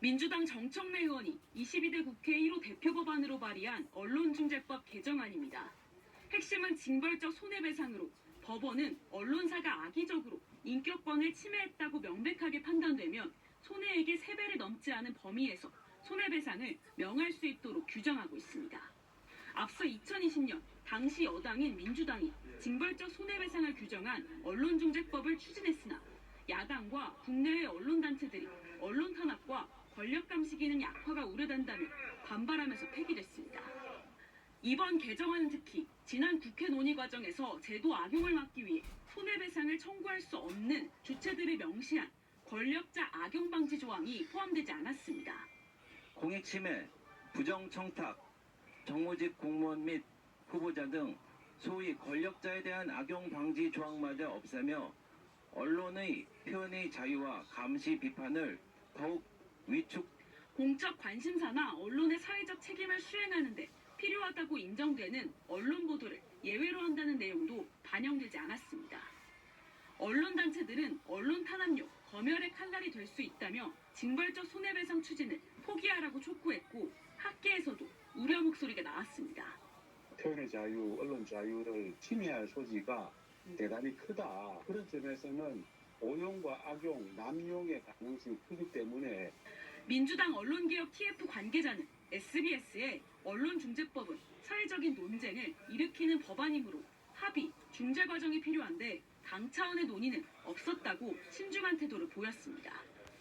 민주당 정청래 의원이 22대 국회 1호 대표 법안으로 발의한 언론중재법 개정안입니다. 핵심은 징벌적 손해배상으로 법원은 언론사가 악의적으로 인격권을 침해했다고 명백하게 판단되면 손해액의 3배를 넘지 않은 범위에서 손해배상을 명할 수 있도록 규정하고 있습니다. 앞서 2020년 당시 여당인 민주당이 징벌적 손해배상을 규정한 언론중재법을 추진했으나 야당과 국내외 언론단체들이 권력 감 시 기능 약화가 우려된다며 반발하면서 폐기됐습니다. 이번 개정안은 특히 지난 국회 논의 과정에서 제도 악용을 막기 위해 손해배상을 청구할 수 없는 주체들을 명시한 권력자 악용 방지 조항이 포함되지 않았습니다. 공익 침해, 부정 청탁, 정무직 공무원 및 후보자 등 소위 권력자에 대한 악용 방지 조항마저 없애며 언론의 표현의 자유와 감시 비판을 더욱 위축 공적 관심사나 언론의 사회적 책임을 수행하는데 필요하다고 인정되는 언론 보도를 예외로 한다는 내용도 반영되지 않았습니다. 언론 단체들은 언론 탄압용, 검열의 칼날이 될 수 있다며 징벌적 손해배상 추진을 포기하라고 촉구했고 학계에서도 우려 목소리가 나왔습니다. 표현의 자유, 언론 자유를 침해할 소지가 대단히 크다. 그런 점에서는 오용과 악용, 남용의 가능성이 크기 때문에 민주당 언론개혁 TF 관계자는 SBS의 언론중재법은 사회적인 논쟁을 일으키는 법안이므로 합의, 중재 과정이 필요한데 당 차원의 논의는 없었다고 신중한 태도를 보였습니다.